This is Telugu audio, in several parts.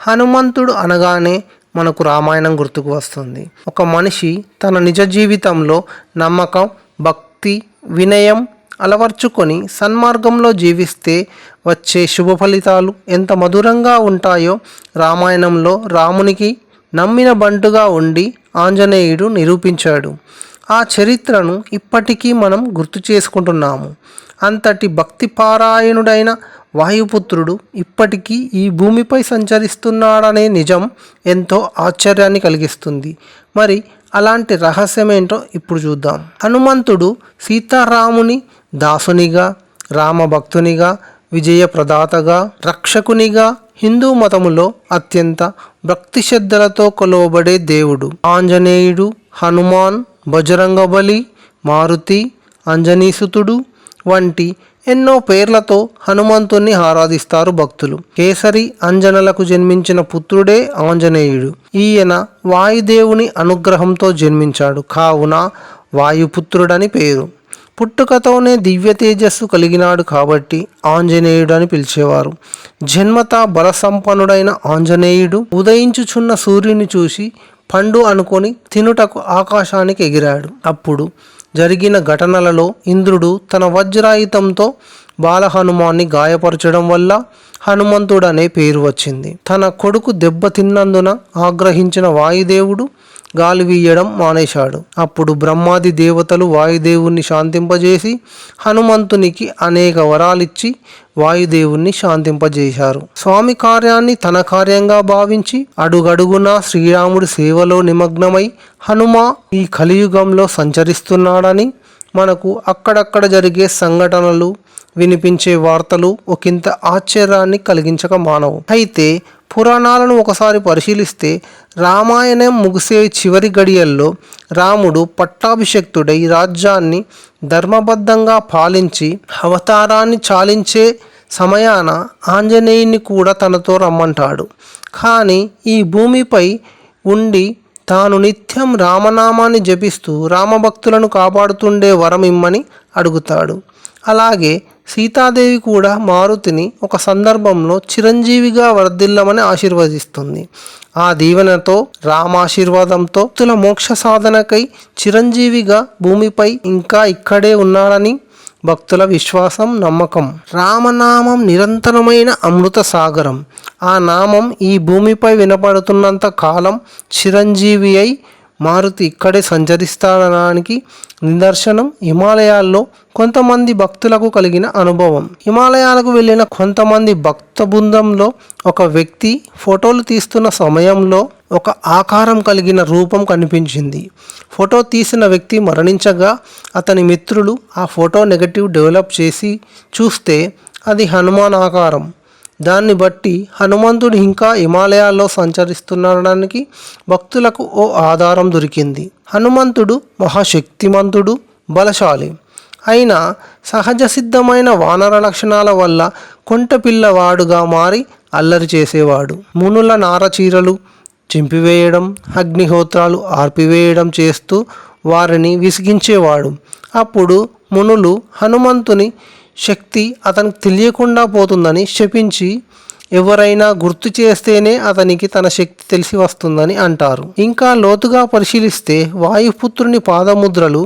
హనుమంతుడు అనగానే మనకు రామాయణం గుర్తుకు వస్తుంది. ఒక మనిషి తన నిజ జీవితంలో నమ్మకం భక్తి వినయం అలవర్చుకొని సన్మార్గంలో జీవిస్తే వచ్చే శుభ ఫలితాలు ఎంత మధురంగా ఉంటాయో రామాయణంలో రామునికి నమ్మిన బంటుగా ఉండి ఆంజనేయుడు నిరూపించాడు. ఆ చరిత్రను ఇప్పటికీ మనం గుర్తు చేసుకుంటున్నాము. అంతటి భక్తిపారాయణుడైన వాయుపుత్రుడు ఇప్పటికీ ఈ భూమిపై సంచరిస్తున్నాడనే నిజం ఎంతో ఆశ్చర్యాన్ని కలిగిస్తుంది. మరి అలాంటి రహస్యమేంటో ఇప్పుడు చూద్దాం. హనుమంతుడు సీతారాముని దాసునిగా రామభక్తునిగా విజయ ప్రదాతగా రక్షకునిగా హిందూ మతములో అత్యంత భక్తి శ్రద్ధలతో కొలవబడే దేవుడు. ఆంజనేయుడు హనుమాన్ బజరంగబలి మారుతి అంజనీసుతుడు వంటి ఎన్నో పేర్లతో హనుమంతుణ్ణి ఆరాధిస్తారు భక్తులు. కేసరి అంజనలకు జన్మించిన పుత్రుడే ఆంజనేయుడు. ఈయన వాయుదేవుని అనుగ్రహంతో జన్మించాడు. కావున వాయుపుత్రుడని పేరు. పుట్టుకతోనే దివ్య తేజస్సు కలిగినాడు కాబట్టి ఆంజనేయుడు అని పిలిచేవారు. జన్మత బలసంపన్నుడైన ఆంజనేయుడు ఉదయించుచున్న సూర్యుని చూసి పండు అనుకొని తినుటకు ఆకాశానికి ఎగిరాడు. అప్పుడు జరిగిన ఘటనలలో ఇంద్రుడు తన వజ్రాయుధంతో బాలహనుమాన్ని గాయపరచడం వల్ల హనుమంతుడనే పేరు వచ్చింది. తన కొడుకు దెబ్బతిన్నందున ఆగ్రహించిన వాయుదేవుడు గాలి వీయడం మానేశాడు. అప్పుడు బ్రహ్మాది దేవతలు వాయుదేవుణ్ణి శాంతింపజేసి హనుమంతునికి అనేక వరాలిచ్చి వాయుదేవుణ్ణి శాంతింపజేశారు. స్వామి కార్యాన్ని తన కార్యంగా భావించి అడుగడుగున శ్రీరాముడి సేవలో నిమగ్నమై హనుమ ఈ కలియుగంలో సంచరిస్తున్నాడని మనకు అక్కడక్కడ జరిగే సంఘటనలు వినిపించే వార్తలు ఒకంత ఆశ్చర్యాన్ని కలిగించక మానవు. అయితే పురాణాలను ఒకసారి పరిశీలిస్తే రామాయణం ముగిసే చివరి గడియల్లో రాముడు పట్టాభిషక్తుడై రాజ్యాన్ని ధర్మబద్ధంగా పాలించి అవతారాన్ని చాలించే సమయాన ఆంజనేయుని కూడా తనతో రమ్మంటాడు. కానీ ఈ భూమిపై ఉండి తాను నిత్యం రామనామాన్ని జపిస్తూ రామభక్తులను కాపాడుతుండే వరం ఇమ్మని అడుగుతాడు. అలాగే సీతాదేవి కూడా మారుతిని ఒక సందర్భంలో చిరంజీవిగా వర్ధిల్లమని ఆశీర్వదిస్తుంది. ఆ దీవెనతో రామాశీర్వాదంతో తుల మోక్ష సాధనకై చిరంజీవిగా భూమిపై ఇంకా ఇక్కడే ఉన్నాడని భక్తుల విశ్వాసం నమ్మకం. రామనామం నిరంతరమైన అమృత సాగరం. ఆ నామం ఈ భూమిపై వినపడుతున్నంత కాలం చిరంజీవి అయి మారుతి ఇక్కడే సంచరిస్తాడనడానికి నిదర్శనం హిమాలయాల్లో కొంతమంది భక్తులకు కలిగిన అనుభవం. హిమాలయాలకు వెళ్ళిన కొంతమంది భక్త బృందంలో ఒక వ్యక్తి ఫోటోలు తీస్తున్న సమయంలో ఒక ఆకారం కలిగిన రూపం కనిపించింది. ఫోటో తీసిన వ్యక్తి మరణించగా అతని మిత్రులు ఆ ఫోటో నెగటివ్ డెవలప్ చేసి చూస్తే అది హనుమాన్ ఆకారం. దాన్ని బట్టి హనుమంతుడు ఇంకా హిమాలయాల్లో సంచరిస్తున్నాడడానికి భక్తులకు ఓ ఆధారం దొరికింది. హనుమంతుడు మహాశక్తిమంతుడు బలశాలి. అయినా సహజ సిద్ధమైన వానర లక్షణాల వల్ల కొంట పిల్లవాడుగా మారి అల్లరి చేసేవాడు. మునుల నారచీరలు చింపివేయడం అగ్నిహోత్రాలు ఆర్పివేయడం చేస్తూ వారిని విసిగించేవాడు. అప్పుడు మునులు హనుమంతుని శక్తి అతనికి తెలియకుండా పోతుందని శపించి ఎవరైనా గుర్తు చేస్తేనే అతనికి తన శక్తి తెలిసి వస్తుందని అంటారు. ఇంకా లోతుగా పరిశీలిస్తే వాయుపుత్రుని పాదముద్రలు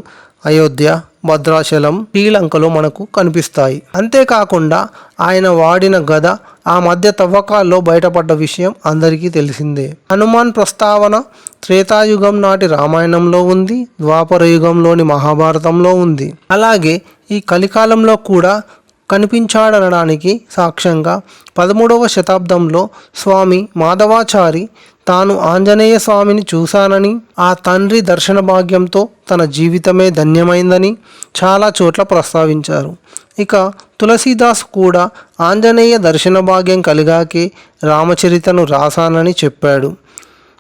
అయోధ్య భద్రాచలం శ్రీలంకలో మనకు కనిపిస్తాయి. అంతేకాకుండా ఆయన వాడిన గద ఆ మధ్య తవ్వకాల్లో బయటపడ్డ విషయం అందరికీ తెలిసిందే. హనుమాన్ ప్రస్తావన త్రేతాయుగం నాటి రామాయణంలో ఉంది ద్వాపర యుగంలోని మహాభారతంలో ఉంది. అలాగే ఈ కలికాలంలో కూడా కనిపించాడనడానికి సాక్ష్యంగా పదమూడవ శతాబ్దంలో స్వామి మాధవాచారి తాను ఆంజనేయ స్వామిని చూశానని ఆ తండ్రి దర్శన భాగ్యంతో తన జీవితమే ధన్యమైందని చాలా చోట్ల ప్రస్తావించారు. ఇక తులసీదాస్ కూడా ఆంజనేయ దర్శన భాగ్యం కలిగాకే రామచరితను రాశానని చెప్పాడు.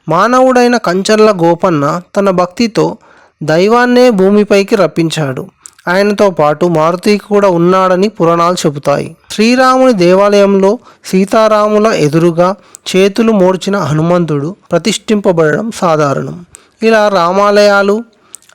మానవుడైన కంచర్ల గోపన్న తన భక్తితో దైవాన్నే భూమిపైకి రప్పించాడు. ఆయనతో పాటు మారుతి కూడా ఉన్నాడని పురాణాలు చెబుతాయి. శ్రీరాముని దేవాలయంలో సీతారాముల ఎదురుగా చేతులు మోడ్చిన హనుమంతుడు ప్రతిష్ఠింపబడడం సాధారణం. ఇలా రామాలయాలు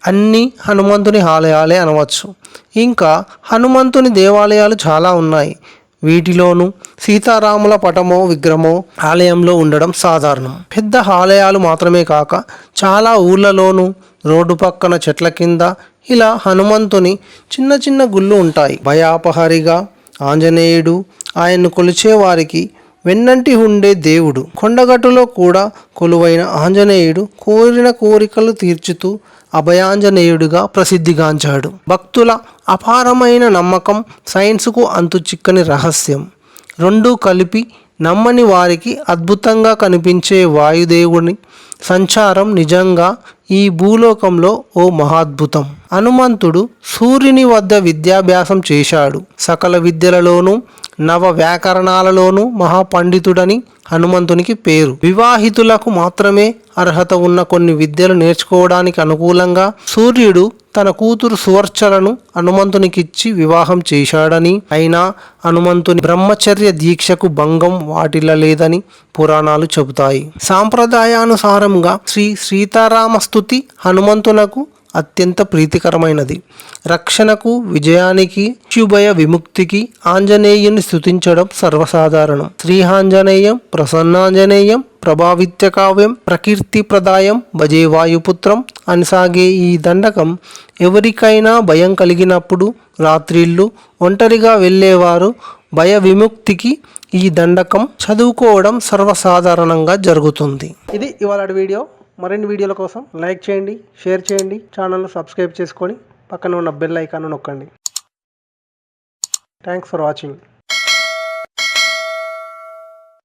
అన్ని హనుమంతుని ఆలయాలే అనవచ్చు. ఇంకా హనుమంతుని దేవాలయాలు చాలా ఉన్నాయి. వీటిలోనూ సీతారాముల పటమో విగ్రహమో ఆలయంలో ఉండడం సాధారణం. పెద్ద ఆలయాలు మాత్రమే కాక చాలా ఊర్లలోనూ రోడ్డు పక్కన చెట్ల కింద ఇలా హనుమంతుని చిన్న చిన్న గుళ్ళు ఉంటాయి. భయాపహరిగా ఆంజనేయుడు ఆయన్ను కొలిచే వారికి వెన్నంటి ఉండే దేవుడు. కొండగట్టులో కూడా కొలువైన ఆంజనేయుడు కోరిన కోరికలు తీర్చుతూ అభయాంజనేయుడిగా ప్రసిద్ధిగాంచాడు. భక్తుల అపారమైన నమ్మకం సైన్స్కు అంతు చిక్కని రహస్యం. రెండూ కలిపి నమ్మని వారికి అద్భుతంగా కనిపించే వాయుదేవుని సంచారం నిజంగా ఈ భూలోకంలో ఓ మహాద్భుతం. హనుమంతుడు సూర్యుని వద్ద విద్యాభ్యాసం చేశాడు. సకల విద్యలలోనూ నవ వ్యాకరణాలలోనూ మహాపండితుడని హనుమంతునికి పేరు. వివాహితులకు మాత్రమే అర్హత ఉన్న కొన్ని విద్యలు నేర్చుకోవడానికి అనుకూలంగా సూర్యుడు తన కూతురు సువర్చలను హనుమంతునికిచ్చి వివాహం చేశాడని అయినా హనుమంతుని బ్రహ్మచర్య దీక్షకు భంగం వాటిల్లలేదని పురాణాలు చెబుతాయి. సాంప్రదాయానుసారంగా శ్రీ సీతారామస్తు సీతారామస్తుతి హనుమంతునకు అత్యంత ప్రీతికరమైనది. రక్షణకు విజయానికి శుభయ విముక్తికి ఆంజనేయుని స్థుతించడం సర్వసాధారణం. శ్రీహాంజనేయం ప్రసన్నాంజనేయం ప్రభావిత్య కావ్యం ప్రకీర్తి ప్రదాయం భజే వాయుపుత్రం అని సాగే ఈ దండకం ఎవరికైనా భయం కలిగినప్పుడు రాత్రిళ్ళు ఒంటరిగా వెళ్ళేవారు భయ విముక్తికి ఈ దండకం చదువుకోవడం సర్వసాధారణంగా జరుగుతుంది. ఇది ఇవాళ వీడియో. మరిన్ని వీడియోల కోసం లైక్ చేయండి షేర్ చేయండి ఛానల్ను సబ్స్క్రైబ్ చేసుకొని పక్కన ఉన్న బెల్ ఐకాన్ నొక్కండి. Thanks for watching